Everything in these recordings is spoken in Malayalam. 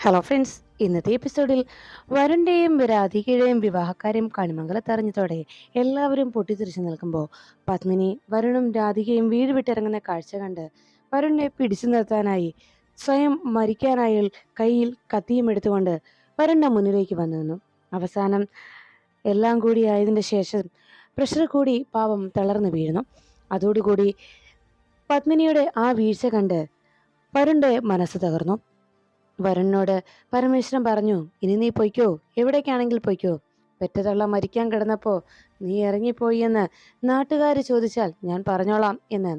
ഹലോ ഫ്രണ്ട്സ് ഇന്നത്തെ എപ്പിസോഡിൽ വരുണിന്റെയും രാധികയുടെയും വിവാഹക്കാര്യം കണിമംഗലത്തറിഞ്ഞതോടെ എല്ലാവരും പൊട്ടിത്തെറിച്ചു നിൽക്കുമ്പോൾ പത്മിനി വരുണും രാധികയും വീട് വിട്ടിറങ്ങുന്ന കാഴ്ച കണ്ട് വരുണിനെ പിടിച്ചു നിർത്താനായി സ്വയം മരിക്കാനായി കയ്യിൽ കത്തിയും എടുത്തുകൊണ്ട് വരുണിന്റെ മുന്നിലേക്ക് വന്നു നിന്നു. അവസാനം എല്ലാം കൂടി ആയതിന്റെ ശേഷം പ്രഷർ കൂടി പാവം തളർന്നു വീഴുന്നു. അതോടുകൂടി പത്മിനിയുടെ ആ വീഴ്ച കണ്ട് വരുണിന്റെ മനസ്സ് തകർന്നു. വരുണിനോട് പരമേശ്വരൻ പറഞ്ഞു ഇനി നീ പൊയ്ക്കോ എവിടേക്കാണെങ്കിൽ പൊയ്ക്കോ. പെറ്റതള്ള മരിക്കാൻ കിടന്നപ്പോൾ നീ ഇറങ്ങിപ്പോയി എന്ന് നാട്ടുകാർ ചോദിച്ചാൽ ഞാൻ പറഞ്ഞോളാം എന്ന്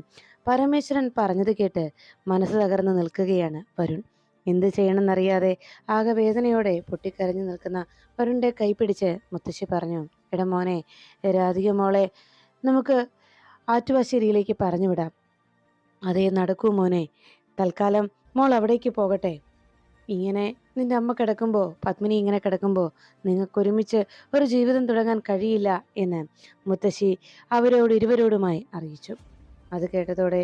പരമേശ്വരൻ പറഞ്ഞത് കേട്ട് മനസ്സ് തകർന്ന് നിൽക്കുകയാണ് വരുൺ. എന്ത് ചെയ്യണമെന്നറിയാതെ ആകെ വേദനയോടെ പൊട്ടിക്കരഞ്ഞു നിൽക്കുന്ന വരുണിന്റെ കൈപിടിച്ച് മുത്തശ്ശി പറഞ്ഞു എടാ മോനെ രാധിക മോളെ നമുക്ക് ആറ്റുവാശ്ശേരിയിലേക്ക് പറഞ്ഞു വിടാം. അതേ നടക്കൂ മോനെ. തൽക്കാലം മോൾ അവിടേക്ക് പോകട്ടെ. ഇങ്ങനെ നിന്റെ അമ്മ കിടക്കുമ്പോൾ പത്മിനി ഇങ്ങനെ കിടക്കുമ്പോൾ നിങ്ങൾക്കൊരുമിച്ച് ഒരു ജീവിതം തുടങ്ങാൻ കഴിയില്ല എന്ന് മുത്തശ്ശി അവരോട് ഇരുവരോടുമായി അറിയിച്ചു. അത് കേട്ടതോടെ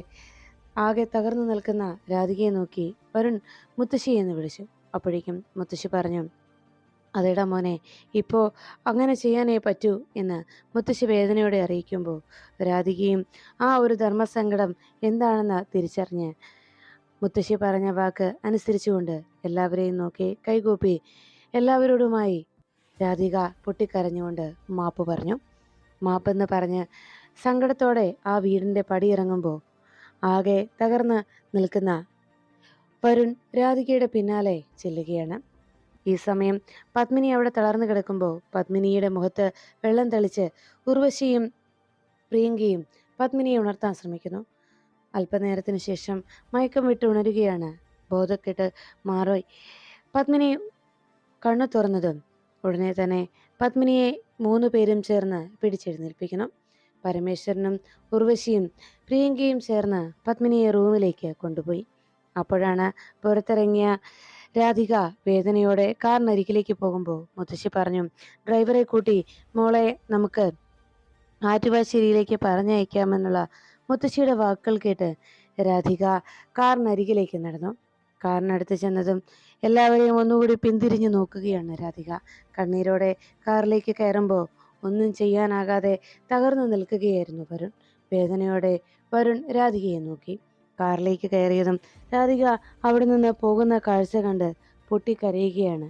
ആകെ തകർന്നു നിൽക്കുന്ന രാധികയെ നോക്കി വരുൺ മുത്തശ്ശി എന്ന് വിളിച്ചു. അപ്പോഴേക്കും മുത്തശ്ശി പറഞ്ഞു അതേട മോനെ ഇപ്പോൾ അങ്ങനെ ചെയ്യാനേ പറ്റൂ എന്ന് മുത്തശ്ശി വേദനയോടെ അറിയിക്കുമ്പോൾ രാധികയും ആ ഒരു ധർമ്മസങ്കടം എന്താണെന്ന് തിരിച്ചറിഞ്ഞ് മുത്തശ്ശി പറഞ്ഞ വാക്ക് അനുസരിച്ചുകൊണ്ട് എല്ലാവരെയും നോക്കി കൈകൂപ്പി എല്ലാവരോടുമായി രാധിക പൊട്ടിക്കരഞ്ഞുകൊണ്ട് മാപ്പ് പറഞ്ഞു. മാപ്പെന്ന് പറഞ്ഞ് സങ്കടത്തോടെ ആ വീടിന്റെ പടിയിറങ്ങുമ്പോൾ ആകെ തകർന്ന് നിൽക്കുന്ന വരുൺ രാധികയുടെ പിന്നാലെ ചെല്ലുകയാണ്. ഈ സമയം പത്മിനി അവിടെ തളർന്നു കിടക്കുമ്പോൾ പത്മിനിയുടെ മുഖത്ത് വെള്ളം തളിച്ച് ഉർവശിയും പ്രിയങ്കയും പത്മിനിയെ ഉണർത്താൻ ശ്രമിക്കുന്നു. അല്പനേരത്തിന് ശേഷം മയക്കം വിട്ട് ഉണരുകയാണ്. ബോധക്കെട്ട് മാറോയ്. പത്മിനി കണ്ണു തുറന്നതും. ഉടനെ തന്നെ പത്മിനിയെ മൂന്ന് പേരും ചേർന്ന് പിടിച്ചെഴുന്നേൽപ്പിക്കണം. പരമേശ്വരനും ഉർവശിയും പ്രിയങ്കയും ചേർന്ന് പത്മിനിയെ റൂമിലേക്ക് കൊണ്ടുപോയി. അപ്പോഴാണ് പുറത്തിറങ്ങിയ രാധിക വേദനയോടെ കാറിനരികിലേക്ക് പോകുമ്പോൾ മുത്തശ്ശി പറഞ്ഞു ഡ്രൈവറെ കൂട്ടി മോളെ നമുക്ക് ആറ്റുവാശ്ശേരിയിലേക്ക് പറഞ്ഞയക്കാമെന്നുള്ള മുത്തശ്ശിയുടെ വാക്കുകൾ കേട്ട് രാധിക കാറിനരികിലേക്ക് നടന്നു. കാറിനടുത്ത് ചെന്നതും എല്ലാവരെയും ഒന്നുകൂടി പിന്തിരിഞ്ഞു നോക്കുകയാണ് രാധിക. കണ്ണീരോടെ കാറിലേക്ക് കയറുമ്പോൾ ഒന്നും ചെയ്യാനാകാതെ തകർന്നു നിൽക്കുകയായിരുന്നു വരുൺ. വേദനയോടെ വരുൺ രാധികയെ നോക്കി. കാറിലേക്ക് കയറിയതും രാധിക അവിടെ നിന്ന് പോകുന്ന കാഴ്ച കണ്ട് പൊട്ടിക്കരയുകയാണ്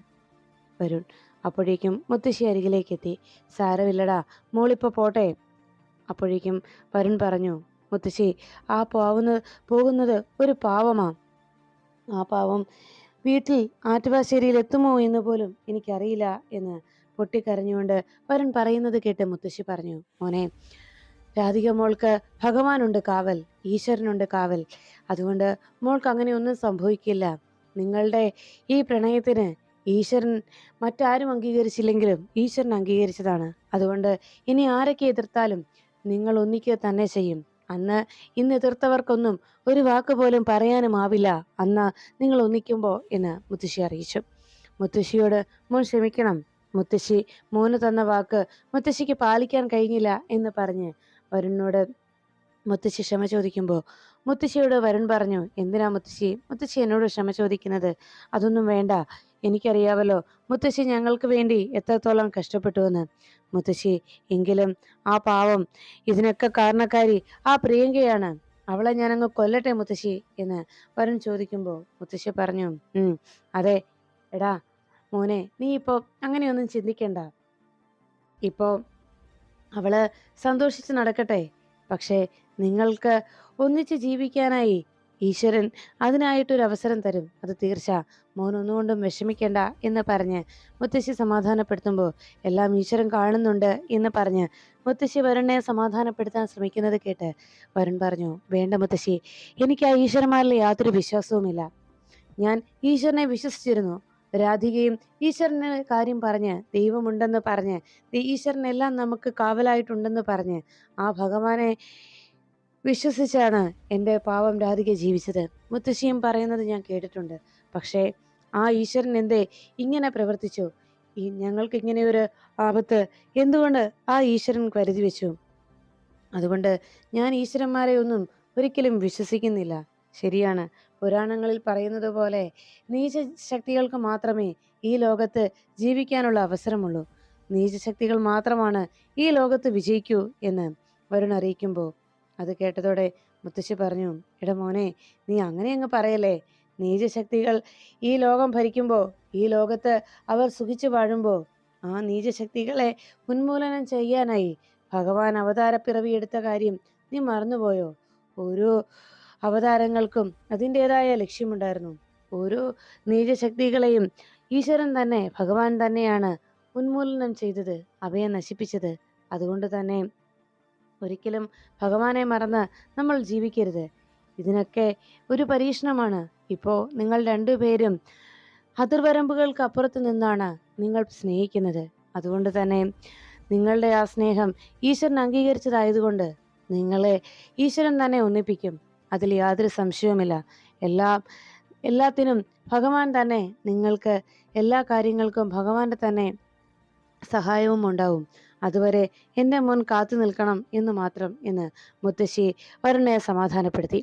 വരുൺ. അപ്പോഴേക്കും മുത്തശ്ശി അരികിലേക്കെത്തി സാരമില്ലടാ മോളിപ്പോൾ പോട്ടെ? അപ്പോഴേക്കും വരുൺ പറഞ്ഞു മുത്തശ്ശി ആ പാവുന്ന പോകുന്നത് ഒരു പാവമാ. ആ പാവം വീട്ടിൽ ആറ്റുവാശ്ശേരിയിൽ എത്തുമോ എന്ന് പോലും എനിക്കറിയില്ല എന്ന് പൊട്ടിക്കരഞ്ഞുകൊണ്ട് വരൻ പറയുന്നത് കേട്ട് മുത്തശ്ശി പറഞ്ഞു മോനെ രാധിക മോൾക്ക് ഭഗവാനുണ്ട് കാവൽ ഈശ്വരനുണ്ട് കാവൽ. അതുകൊണ്ട് മോൾക്ക് അങ്ങനെ ഒന്നും സംഭവിക്കില്ല. നിങ്ങളുടെ ഈ പ്രണയത്തിന് ഈശ്വരൻ മറ്റാരും അംഗീകരിച്ചില്ലെങ്കിലും ഈശ്വരൻ അംഗീകരിച്ചതാണ്. അതുകൊണ്ട് ഇനി ആരൊക്കെ എതിർത്താലും നിങ്ങൾ ഒന്നിക്കുക തന്നെ ചെയ്യും. അന്ന് ഇന്ന് എതിർത്തവർക്കൊന്നും ഒരു വാക്ക് പോലും പറയാനും ആവില്ല. അന്ന് നിങ്ങൾ ഒന്നിക്കുമ്പോൾ എന്ന് മുത്തശ്ശി അറിയിച്ചു. മുത്തശ്ശിയോട് മോൻ ക്ഷമിക്കണം. മുത്തശ്ശി മോന് തന്ന വാക്ക് മുത്തശ്ശിക്ക് പാലിക്കാൻ കഴിഞ്ഞില്ല എന്ന് പറഞ്ഞ് വരുണിനോട് മുത്തശ്ശി ക്ഷമ ചോദിക്കുമ്പോൾ മുത്തശ്ശിയോട് വരുൺ പറഞ്ഞു എന്തിനാ മുത്തശ്ശി? മുത്തശ്ശി എന്നോട് ക്ഷമ ചോദിക്കുന്നത്? അതൊന്നും വേണ്ട. എനിക്കറിയാവല്ലോ മുത്തശ്ശി ഞങ്ങൾക്ക് വേണ്ടി എത്രത്തോളം കഷ്ടപ്പെട്ടുവെന്ന്. മുത്തശ്ശി എങ്കിലും ആ പാവം ഇതിനൊക്കെ കാരണക്കാരി ആ പ്രിയങ്കയാണ്. അവളെ ഞാനങ്ങ് കൊല്ലട്ടെ മുത്തശ്ശി എന്ന് വരുൺ ചോദിക്കുമ്പോൾ മുത്തശ്ശി പറഞ്ഞു അതെ. എടാ മോനെ നീ ഇപ്പോൾ അങ്ങനെയൊന്നും ചിന്തിക്കണ്ട. ഇപ്പോൾ അവൾ സന്തോഷിച്ച് നടക്കട്ടെ. പക്ഷേ നിങ്ങൾക്ക് ഒന്നിച്ച് ജീവിക്കാനായി ഈശ്വരൻ അതിനായിട്ടൊരു അവസരം തരും. അത് തീർച്ച. മോൻ ഒന്നുകൊണ്ടും വിഷമിക്കേണ്ട എന്ന് പറഞ്ഞ് മുത്തശ്ശി സമാധാനപ്പെടുത്തുമ്പോൾ എല്ലാം ഈശ്വരൻ കാണുന്നുണ്ട് എന്ന് പറഞ്ഞ് മുത്തശ്ശി വരുണിനെ സമാധാനപ്പെടുത്താൻ ശ്രമിക്കുന്നത് കേട്ട് വരുൺ പറഞ്ഞു വേണ്ട മുത്തശ്ശി എനിക്ക് ആ ഈശ്വരന്മാരിൽ യാതൊരു വിശ്വാസവുമില്ല. ഞാൻ ഈശ്വരനെ വിശ്വസിച്ചിരുന്നു. രാധികയും ഈശ്വരന് കാര്യം പറഞ്ഞ് ദൈവമുണ്ടെന്ന് പറഞ്ഞ് ഈശ്വരനെല്ലാം നമുക്ക് കാവലായിട്ടുണ്ടെന്ന് പറഞ്ഞ് ആ ഭഗവാനെ വിശ്വസിച്ചാണ് എന്റെ പാവം രാധിക ജീവിച്ചത്. മുത്തശ്ശിയും പറയുന്നത് ഞാൻ കേട്ടിട്ടുണ്ട്. പക്ഷേ ആ ഈശ്വരൻ എന്തേ? ഇങ്ങനെ പ്രവർത്തിച്ചു. ഈ ഞങ്ങൾക്ക് ഇങ്ങനെ ഒരു ആപത്ത് എന്തുകൊണ്ട് ആ ഈശ്വരൻ കരുതി വെച്ചു? അതുകൊണ്ട് ഞാൻ ഈശ്വരന്മാരെ ഒന്നും ഒരിക്കലും വിശ്വസിക്കുന്നില്ല. ശരിയാണ്. പുരാണങ്ങളിൽ പറയുന്നത് പോലെ നീച ശക്തികൾക്ക് മാത്രമേ ഈ ലോകത്ത് ജീവിക്കാനുള്ള അവസരമുള്ളൂ. നീചശക്തികൾ മാത്രമാണ് ഈ ലോകത്ത് വിജയിക്കൂ എന്ന് വരുൺ അറിയിക്കുമ്പോൾ അത് കേട്ടതോടെ മുത്തശ്ശി പറഞ്ഞു എടാ മോനെ നീ അങ്ങനെ അങ്ങ് പറയല്ലേ? നീചശക്തികൾ ഈ ലോകം ഭരിക്കുമ്പോൾ ഈ ലോകത്ത് അവർ സുഖിച്ചു വാഴുമ്പോൾ ആ നീചശക്തികളെ ഉന്മൂലനം ചെയ്യാനായി ഭഗവാൻ അവതാരപ്പിറവി എടുത്ത കാര്യം നീ മറന്നുപോയോ? ഓരോ അവതാരങ്ങൾക്കും അതിന്റെതായ ലക്ഷ്യമുണ്ടായിരുന്നു. ഓരോ നീചശക്തികളെയും ഈശ്വരൻ തന്നെ ഭഗവാൻ തന്നെയാണ് ഉന്മൂലനം ചെയ്തത് അവയെ നശിപ്പിച്ചത്. അതുകൊണ്ട് തന്നെ ഒരിക്കലും ഭഗവാനെ മറന്ന് നമ്മൾ ജീവിക്കരുത്. ഇതിനൊക്കെ ഒരു പരീക്ഷണമാണ്. ഇപ്പോൾ നിങ്ങൾ രണ്ടുപേരും അതിർവരമ്പുകൾക്ക് അപ്പുറത്ത് നിന്നാണ് നിങ്ങൾ സ്നേഹിക്കുന്നത്. അതുകൊണ്ട് തന്നെ നിങ്ങളുടെ ആ സ്നേഹം ഈശ്വരൻ അംഗീകരിച്ചതായതുകൊണ്ട് നിങ്ങളെ ഈശ്വരൻ തന്നെ ഒന്നിപ്പിക്കും. അതിൽ യാതൊരു സംശയവുമില്ല. എല്ലാ എല്ലാത്തിനും ഭഗവാൻ തന്നെ നിങ്ങൾക്ക് എല്ലാ കാര്യങ്ങൾക്കും ഭഗവാന്റെ തന്നെ സഹായവും ഉണ്ടാവും. അതുവരെ എന്റെ മുൻ കാത്തു നിൽക്കണം എന്ന് മാത്രം എന്ന് മുത്തശ്ശി വരുണെ സമാധാനപ്പെടുത്തി.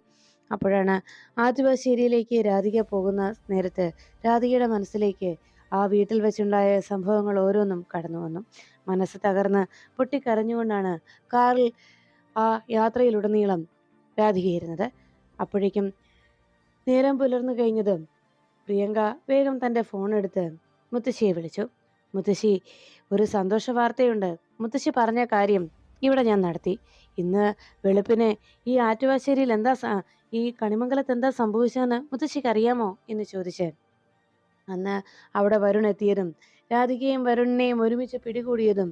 അപ്പോഴാണ് ആദിവാശേരിയിലേക്ക് രാധിക പോകുന്ന നേരത്ത് രാധികയുടെ മനസ്സിലേക്ക് ആ വീട്ടിൽ വെച്ചുണ്ടായ സംഭവങ്ങൾ ഓരോന്നും കടന്നു വന്നു. മനസ്സ് തകർന്ന് പൊട്ടിക്കരഞ്ഞുകൊണ്ടാണ് കാറിൽ ആ യാത്രയിലുടനീളം രാധികയിരുന്നത് അപ്പോഴേക്കും നേരം പുലർന്നു കഴിഞ്ഞതും പ്രിയങ്ക വേഗം തന്റെ ഫോൺ എടുത്ത് മുത്തശ്ശിയെ വിളിച്ചു. മുത്തശ്ശി ഒരു സന്തോഷ വാർത്തയുണ്ട്. മുത്തശ്ശി പറഞ്ഞ കാര്യം ഇവിടെ ഞാൻ നടത്തി. ഇന്ന് വെളുപ്പിന് ഈ ആറ്റുവാശ്ശേരിയിൽ എന്താ ഈ കണിമംഗലത്ത് എന്താ സംഭവിച്ചതെന്ന് മുത്തശ്ശിക്ക് അറിയാമോ? എന്ന് ചോദിച്ച്. അന്ന് അവിടെ വരുൺ എത്തിയതും രാധികയും വരുണിനെയും ഒരുമിച്ച് പിടികൂടിയതും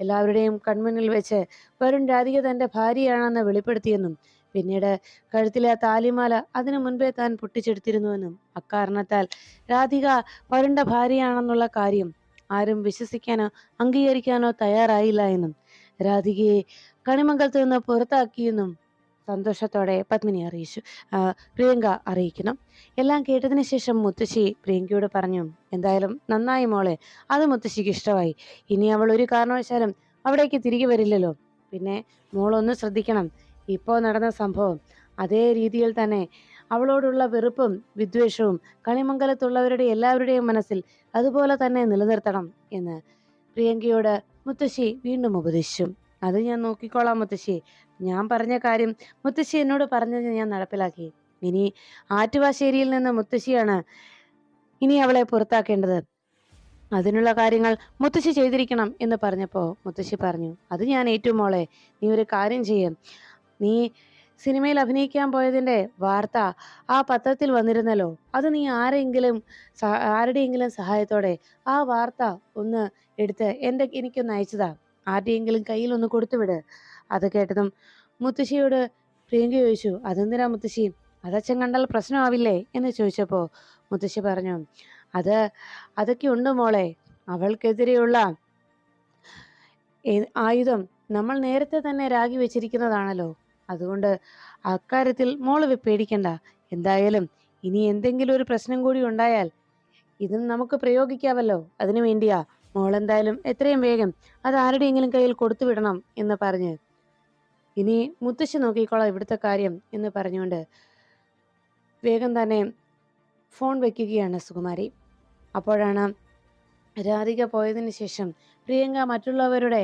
എല്ലാവരുടെയും കൺമുന്നിൽ വെച്ച് വരുൺ രാധിക തന്റെ ഭാര്യയാണെന്ന് വെളിപ്പെടുത്തിയെന്നും പിന്നീട് കഴുത്തിലെ താലിമാല അതിനു മുൻപേ താൻ പൊട്ടിച്ചെടുത്തിരുന്നുവെന്നും അക്കാരണത്താൽ രാധിക വരുണിന്റെ ഭാര്യയാണെന്നുള്ള കാര്യം ആരും വിശ്വസിക്കാനോ അംഗീകരിക്കാനോ തയ്യാറായില്ല എന്നും. രാധികയെ കണിമംഗലത്ത് നിന്ന് പുറത്താക്കിയെന്നും സന്തോഷത്തോടെ പത്മിനി അറിയിച്ചു. പ്രിയങ്ക അറിയിക്കണം. എല്ലാം കേട്ടതിന് ശേഷം മുത്തശ്ശി പ്രിയങ്കയോട് പറഞ്ഞു എന്തായാലും നന്നായി മോളെ അത് മുത്തശ്ശിക്ക് ഇഷ്ടമായി. ഇനി അവൾ ഒരു കാരണവശാലും അവിടേക്ക് തിരികെ വരില്ലല്ലോ. പിന്നെ മോളൊന്ന് ശ്രദ്ധിക്കണം. ഇപ്പോൾ നടന്ന സംഭവം അതേ രീതിയിൽ തന്നെ അവളോടുള്ള വെറുപ്പും വിദ്വേഷവും കണിമംഗലത്തുള്ളവരുടെ എല്ലാവരുടെയും മനസ്സിൽ അതുപോലെ തന്നെ നിലനിർത്തണം എന്ന് പ്രിയങ്കയോട് മുത്തശ്ശി വീണ്ടും ഉപദേശിച്ചു. അത് ഞാൻ നോക്കിക്കോളാം മുത്തശ്ശി. ഞാൻ പറഞ്ഞ കാര്യം മുത്തശ്ശി എന്നോട് പറഞ്ഞത് ഞാൻ നടപ്പിലാക്കി. ഇനി ആറ്റുവാശ്ശേരിയിൽ നിന്ന് മുത്തശ്ശിയാണ് ഇനി അവളെ പുറത്താക്കേണ്ടത്. അതിനുള്ള കാര്യങ്ങൾ മുത്തശ്ശി ചെയ്തിരിക്കണം എന്ന് പറഞ്ഞപ്പോൾ മുത്തശ്ശി പറഞ്ഞു അത് ഞാൻ ഏറ്റവും മോളെ നീ ഒരു കാര്യം ചെയ്യും. നീ സിനിമയിൽ അഭിനയിക്കാൻ പോയതിന്റെ വാർത്ത ആ പത്രത്തിൽ വന്നിരുന്നല്ലോ. അത് നീ ആരെങ്കിലും ആരുടെയെങ്കിലും സഹായത്തോടെ ആ വാർത്ത ഒന്ന് എടുത്ത് എന്റെ എനിക്കൊന്ന് അയച്ചതാ. ആരുടെയെങ്കിലും കയ്യിൽ ഒന്ന് കൊടുത്തുവിട് അത് കേട്ടതും മുത്തശ്ശിയോട് പ്രിയങ്ക ചോദിച്ചു അതെന്തിനാ മുത്തശ്ശി? അതച്ഛൻ കണ്ടാൽ പ്രശ്നമാവില്ലേ? എന്ന് ചോദിച്ചപ്പോൾ മുത്തശ്ശി പറഞ്ഞു അത് അതൊക്കെ ഉണ്ട് മോളെ. അവൾക്കെതിരെയുള്ള ആയുധം നമ്മൾ നേരത്തെ തന്നെ രാഗി വെച്ചിരിക്കുന്നതാണല്ലോ. അതുകൊണ്ട് അക്കാര്യത്തിൽ മോൾ പേടിക്കണ്ട. എന്തായാലും ഇനി എന്തെങ്കിലും ഒരു പ്രശ്നം കൂടി ഉണ്ടായാൽ ഇതും നമുക്ക് പ്രയോഗിക്കാമല്ലോ അതിനു വേണ്ടിയാ മോളെന്തായാലും എത്രയും വേഗം അത് ആരുടെയെങ്കിലും കയ്യിൽ കൊടുത്തു വിടണം എന്ന് പറഞ്ഞ് ഇനി മുത്തശ്ശി നോക്കിക്കോളാം ഇവിടുത്തെ കാര്യം എന്ന് പറഞ്ഞുകൊണ്ട് വേഗം തന്നെ ഫോൺ വയ്ക്കുകയാണ് സുകുമാരി. അപ്പോഴാണ് രാധിക പോയതിന് ശേഷം പ്രിയങ്ക മറ്റുള്ളവരുടെ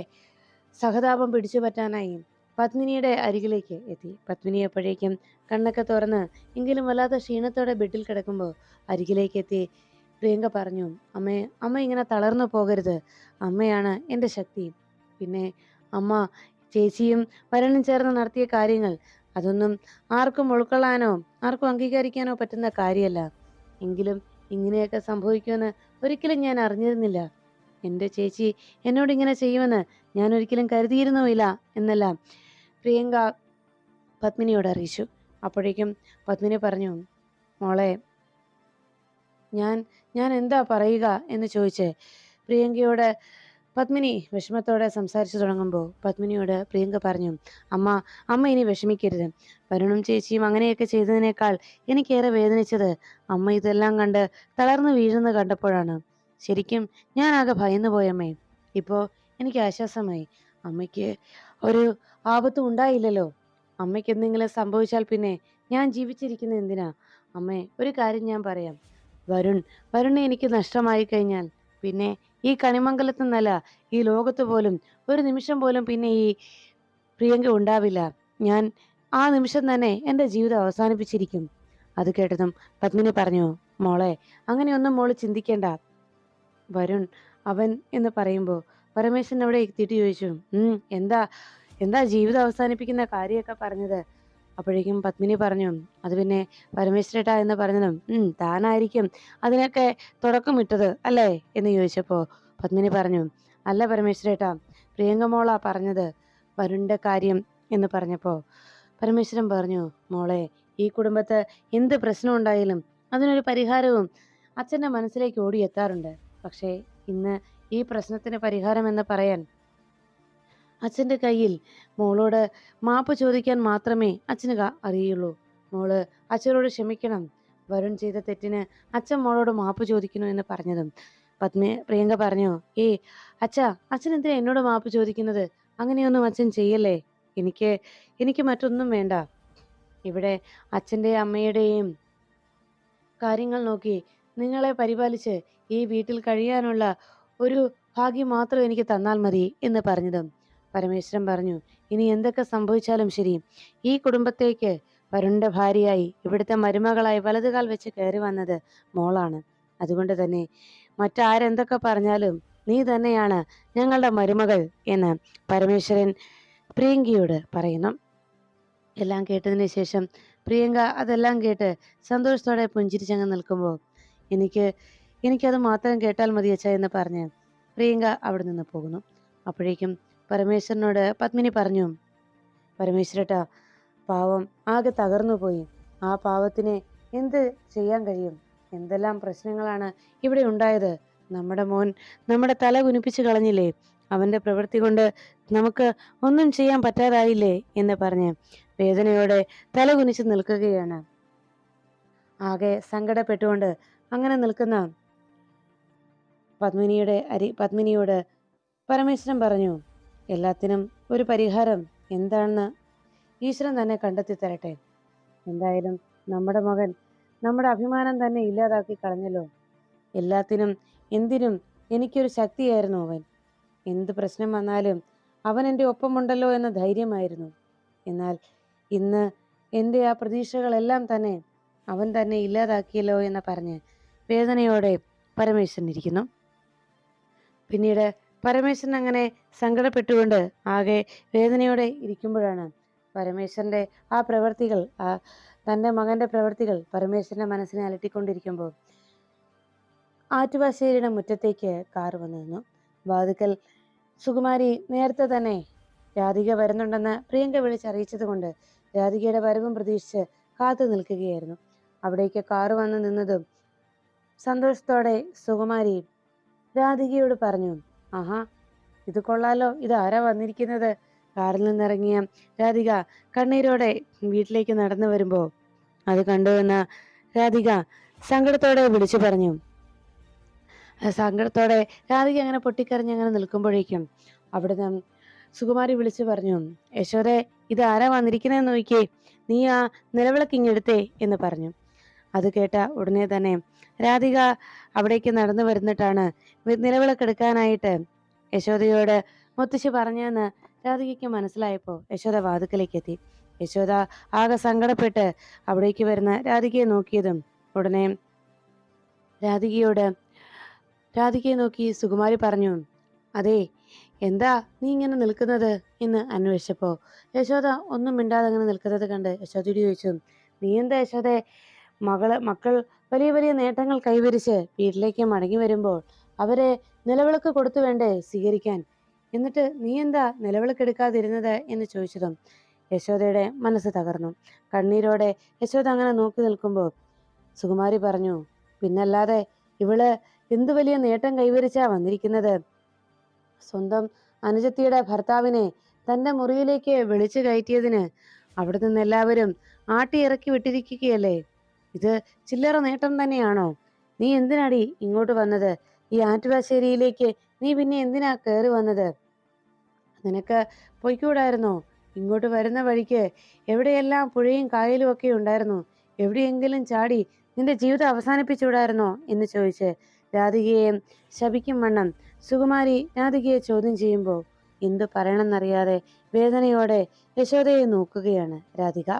സഹതാപം പിടിച്ചു പറ്റാനായി പത്മിനിയുടെ അരികിലേക്ക് എത്തി. പത്മിനി അപ്പോഴേക്കും കണ്ണൊക്കെ തുറന്ന് എങ്കിലും വല്ലാത്ത ക്ഷീണത്തോടെ ബെഡിൽ കിടക്കുമ്പോൾ അരികിലേക്ക് എത്തി. പ്രിയങ്ക പറഞ്ഞു അമ്മേ അമ്മ ഇങ്ങനെ തളർന്നു പോകരുത്. അമ്മയാണ് എന്റെ ശക്തി. പിന്നെ അമ്മ ചേച്ചിയും വരണും ചേർന്ന് നടത്തിയ കാര്യങ്ങൾ അതൊന്നും ആർക്കും ഉൾക്കൊള്ളാനോ ആർക്കും അംഗീകരിക്കാനോ പറ്റുന്ന കാര്യമല്ല. എങ്കിലും ഇങ്ങനെയൊക്കെ സംഭവിക്കുമെന്ന് ഒരിക്കലും ഞാൻ അറിഞ്ഞിരുന്നില്ല. എന്റെ ചേച്ചി എന്നോട് ഇങ്ങനെ ചെയ്യുമെന്ന് ഞാൻ ഒരിക്കലും കരുതിയിരുന്നുമില്ല എന്നെല്ലാം. പ്രിയങ്ക പത്മിനിയോട് അറിയിച്ചു. അപ്പോഴേക്കും പത്മിനി പറഞ്ഞു മോളെ ഞാൻ ഞാൻ എന്താ പറയുക എന്ന് ചോദിച്ച് പ്രിയങ്കയോട് പത്മിനി വിഷമത്തോടെ സംസാരിച്ചു തുടങ്ങുമ്പോൾ പത്മിനിയോട് പ്രിയങ്ക പറഞ്ഞു അമ്മ അമ്മ ഇനി വിഷമിക്കരുത്. വരുണും ചേച്ചിയും അങ്ങനെയൊക്കെ ചെയ്തതിനേക്കാൾ എനിക്കേറെ വേദനിച്ചത് അമ്മ ഇതെല്ലാം കണ്ട് തളർന്നു വീഴുന്നത് കണ്ടപ്പോഴാണ്. ശരിക്കും ഞാനാകെ ഭയന്നു പോയമ്മേ ഇപ്പോൾ എനിക്ക് ആശ്വാസമായി. അമ്മയ്ക്ക് ഒരു ആപത്തും ഉണ്ടായില്ലല്ലോ. അമ്മയ്ക്ക് എന്തെങ്കിലും സംഭവിച്ചാൽ പിന്നെ ഞാൻ ജീവിച്ചിരിക്കുന്ന എന്തിനാ? അമ്മേ ഒരു കാര്യം ഞാൻ പറയാം. വരുൺ വരുണെ എനിക്ക് നഷ്ടമായി കഴിഞ്ഞാൽ പിന്നെ ഈ കണിമംഗലത്ത് നിന്നല്ല ഈ ലോകത്ത് പോലും ഒരു നിമിഷം പോലും പിന്നെ ഈ പ്രിയങ്ക ഉണ്ടാവില്ല. ഞാൻ ആ നിമിഷം തന്നെ എന്റെ ജീവിതം അവസാനിപ്പിച്ചിരിക്കും. അത് കേട്ടതും പത്മിനി പറഞ്ഞു മോളെ അങ്ങനെയൊന്നും മോൾ ചിന്തിക്കേണ്ട. വരുൺ അവൻ എന്ന് പറയുമ്പോൾ പരമേശ്വരൻ അവിടെ എത്തിയിട്ട് ചോദിച്ചു എന്താ എന്താ ജീവിതം അവസാനിപ്പിക്കുന്ന കാര്യമൊക്കെ പറഞ്ഞത്? അപ്പോഴേക്കും പത്മിനി പറഞ്ഞു അത് പിന്നെ പരമേശ്വരേട്ടാ എന്ന് പറഞ്ഞതും താനായിരിക്കും അതിനൊക്കെ തുടക്കമിട്ടത് അല്ലേ? എന്ന് ചോദിച്ചപ്പോൾ പത്മിനി പറഞ്ഞു അല്ല പരമേശ്വരേട്ടാ പ്രിയങ്ക മോളാ പറഞ്ഞത് വരുണിന്റെ കാര്യം എന്ന് പറഞ്ഞപ്പോൾ പരമേശ്വരൻ പറഞ്ഞു മോളെ ഈ കുടുംബത്ത് എന്ത് പ്രശ്നം ഉണ്ടായാലും അതിനൊരു പരിഹാരവും അച്ഛന്റെ മനസ്സിലേക്ക് ഓടിയെത്താറുണ്ട് പക്ഷേ ഇന്ന് ഈ പ്രശ്നത്തിന് പരിഹാരം എന്ന് പറയാൻ? അച്ഛന്റെ കയ്യിൽ മോളോട് മാപ്പ് ചോദിക്കാൻ മാത്രമേ അച്ഛന് അറിയുള്ളൂ. മോൾ അച്ഛനോട് ക്ഷമിക്കണം. വരുൺ ചെയ്ത തെറ്റിന് അച്ഛൻ മോളോട് മാപ്പ് ചോദിക്കുന്നു എന്ന് പറഞ്ഞതും. പത്മി പ്രിയങ്ക പറഞ്ഞു ഏ അച്ഛ അച്ഛൻ എന്തിനാ എന്നോട് മാപ്പ് ചോദിക്കുന്നത്? അങ്ങനെയൊന്നും അച്ഛൻ ചെയ്യല്ലേ? എനിക്ക് എനിക്ക് മറ്റൊന്നും വേണ്ട. ഇവിടെ അച്ഛന്റെ അമ്മയുടെയും കാര്യങ്ങൾ നോക്കി നിങ്ങളെ പരിപാലിച്ച് ഈ വീട്ടിൽ കഴിയാനുള്ള ഒരു ഭാഗ്യം മാത്രം എനിക്ക് തന്നാൽ മതി എന്ന് പറഞ്ഞതും പരമേശ്വരൻ പറഞ്ഞു ഇനി എന്തൊക്കെ സംഭവിച്ചാലും ശരി. ഈ കുടുംബത്തേക്ക് വരുണിന്റെ ഭാര്യയായി ഇവിടുത്തെ മരുമകളായി വലതുകാൽ വെച്ച് കയറി വന്നത് മോളാണ്. അതുകൊണ്ട് തന്നെ മറ്റാരെന്തൊക്കെ പറഞ്ഞാലും നീ തന്നെയാണ് ഞങ്ങളുടെ മരുമകൾ എന്ന് പരമേശ്വരൻ പ്രിയങ്കയോട് പറയുന്നു. എല്ലാം കേട്ടതിന് ശേഷം പ്രിയങ്ക അതെല്ലാം കേട്ട് സന്തോഷത്തോടെ പുഞ്ചിരിച്ചങ്ങ് നിൽക്കുമ്പോൾ എനിക്ക് എനിക്കത് മാത്രം കേട്ടാൽ മതി അച്ഛ എന്ന് പറഞ്ഞ് പ്രിയങ്ക അവിടെ നിന്ന് പോകുന്നു. അപ്പോഴേക്കും പരമേശ്വരനോട് പത്മിനി പറഞ്ഞു പരമേശ്വരട്ടാ പാവം ആകെ തകർന്നു പോയി. ആ പാവത്തിനെ എന്ത് ചെയ്യാൻ കഴിയും? എന്തെല്ലാം പ്രശ്നങ്ങളാണ് ഇവിടെ ഉണ്ടായത്? നമ്മുടെ മോൻ നമ്മുടെ തല കുനിപ്പിച്ച് കളഞ്ഞില്ലേ? അവന്റെ പ്രവൃത്തി കൊണ്ട് നമുക്ക് ഒന്നും ചെയ്യാൻ പറ്റാതായില്ലേ? എന്ന് പറഞ്ഞ് വേദനയോടെ തല കുനിച്ച് നിൽക്കുകയാണ്. ആകെ സങ്കടപ്പെട്ടുകൊണ്ട് അങ്ങനെ നിൽക്കുന്ന പത്മിനിയുടെ അരി പത്മിനിയോട് പരമേശ്വരൻ പറഞ്ഞു എല്ലാത്തിനും ഒരു പരിഹാരം എന്താണെന്ന് ഈശ്വരൻ തന്നെ കണ്ടെത്തി തരട്ടെ എന്തായാലും നമ്മുടെ മകൻ നമ്മുടെ അഭിമാനം തന്നെ ഇല്ലാതാക്കി കളഞ്ഞല്ലോ. എല്ലാത്തിനും എന്തിനും എനിക്കൊരു ശക്തിയായിരുന്നു അവൻ. എന്ത് പ്രശ്നം വന്നാലും അവൻ എന്റെ ഒപ്പമുണ്ടല്ലോ എന്ന ധൈര്യമായിരുന്നു. എന്നാൽ ഇന്ന് എന്റെ ആ പ്രതീക്ഷകളെല്ലാം തന്നെ അവൻ തന്നെ ഇല്ലാതാക്കിയല്ലോ എന്ന് പറഞ്ഞ് വേദനയോടെ പരമേശ്വരൻ ഇരിക്കുന്നു. പിന്നീട് പരമേശ്വരൻ അങ്ങനെ സങ്കടപ്പെട്ടുകൊണ്ട് ആകെ വേദനയോടെ ഇരിക്കുമ്പോഴാണ് പരമേശ്വരന്റെ ആ പ്രവൃത്തികൾ ആ തന്റെ മകന്റെ പ്രവൃത്തികൾ പരമേശ്വരന്റെ മനസ്സിനെ അലട്ടിക്കൊണ്ടിരിക്കുമ്പോൾ ആറ്റുവാശ്ശേരിയുടെ മുറ്റത്തേക്ക് കാർ വന്നു നിന്നു. വാതുക്കൽ സുകുമാരി നേരത്തെ തന്നെ രാധിക വരുന്നുണ്ടെന്ന് പ്രിയങ്ക വിളിച്ചറിയിച്ചത് കൊണ്ട് രാധികയുടെ വരവും പ്രതീക്ഷിച്ച് കാത്തു നിൽക്കുകയായിരുന്നു. അവിടേക്ക് കാറ് വന്ന് നിന്നതും സന്തോഷത്തോടെ സുകുമാരി രാധികയോട് പറഞ്ഞു ആഹാ ഇത് കൊള്ളാലോ. ഇത് ആരാ വന്നിരിക്കുന്നത്? കാറിൽ നിന്നിറങ്ങിയ രാധിക കണ്ണീരോടെ വീട്ടിലേക്ക് നടന്നു വരുമ്പോൾ അത് കണ്ടുവന്ന രാധിക സങ്കടത്തോടെ വിളിച്ചു പറഞ്ഞു. സങ്കടത്തോടെ രാധിക അങ്ങനെ പൊട്ടിക്കറിഞ്ഞ് അങ്ങനെ നിൽക്കുമ്പോഴേക്കും അവിടുന്ന് സുകുമാരി വിളിച്ചു പറഞ്ഞു യശോദെ ഇത് ആരാ വന്നിരിക്കുന്നതെന്ന് നോക്കിയേ. നീ ആ നിലവിളക്ക് ഇങ്ങെടുത്തേ എന്ന് പറഞ്ഞു. അത് കേട്ട ഉടനെ തന്നെ രാധിക അവിടേക്ക് നടന്നു വരുന്നിട്ടാണ് നിലവിളക്കെടുക്കാനായിട്ട് യശോദയോട് മുത്തശ്ശി പറഞ്ഞെന്ന് രാധികയ്ക്ക് മനസ്സിലായപ്പോൾ യശോദ വാതുക്കലേക്ക് എത്തി യശോദ ആകെ സങ്കടപ്പെട്ട് അവിടേക്ക് വരുന്ന രാധികയെ നോക്കിയതും ഉടനെ രാധികയോട് രാധികയെ നോക്കി സുകുമാരി പറഞ്ഞു അതെ എന്താ നീ ഇങ്ങനെ നിൽക്കുന്നത്? എന്ന് അന്വേഷിച്ചപ്പോൾ യശോദ ഒന്നും മിണ്ടാതെ അങ്ങനെ നിൽക്കുന്നത് കണ്ട് യശോദയോട് ചോദിച്ചു നീ എന്താ യശോദെ മകൾ മക്കൾ വലിയ വലിയ നേട്ടങ്ങൾ കൈവരിച്ച് വീട്ടിലേക്ക് മടങ്ങി വരുമ്പോൾ അവരെ നിലവിളക്ക് കൊടുത്തു വേണ്ടേ സ്വീകരിക്കാൻ? എന്നിട്ട് നീ എന്താ നിലവിളക്കെടുക്കാതിരുന്നത് എന്ന് ചോദിച്ചതും യശോദയുടെ മനസ്സ് തകർന്നു. കണ്ണീരോടെ യശോദ അങ്ങനെ നോക്കി നിൽക്കുമ്പോൾ സുകുമാരി പറഞ്ഞു പിന്നല്ലാതെ ഇവൾ എന്തു വലിയ നേട്ടം കൈവരിച്ചാ വന്നിരിക്കുന്നത്? സ്വന്തം അനുജത്തിയുടെ ഭർത്താവിനെ തന്റെ മുറിയിലേക്ക് വിളിച്ചു കയറ്റിയതിന് അവിടെ നിന്ന് എല്ലാവരും ആട്ടി ഇറക്കി വിട്ടിരിക്കുകയല്ലേ? ഇത് ചില്ലറ നേട്ടം തന്നെയാണോ? നീ എന്തിനാടി ഇങ്ങോട്ട് വന്നത്? ഈ ആറ്റുവാശ്ശേരിയിലേക്ക് നീ പിന്നെ എന്തിനാ കയറി വന്നത്? നിനക്ക് പൊയ്ക്കൂടായിരുന്നോ? ഇങ്ങോട്ട് വരുന്ന വഴിക്ക് എവിടെയെല്ലാം പുഴയും കായലും ഒക്കെ ഉണ്ടായിരുന്നു? എവിടെയെങ്കിലും ചാടി നിന്റെ ജീവിതം അവസാനിപ്പിച്ചുകൂടായിരുന്നോ എന്ന് ചോദിച്ച് രാധികയെ ശപിക്കും വണ്ണം. സുകുമാരി രാധികയെ ചോദ്യം ചെയ്യുമ്പോൾ എന്തു പറയണമെന്നറിയാതെ വേദനയോടെ യശോദയെ നോക്കുകയാണ് രാധിക.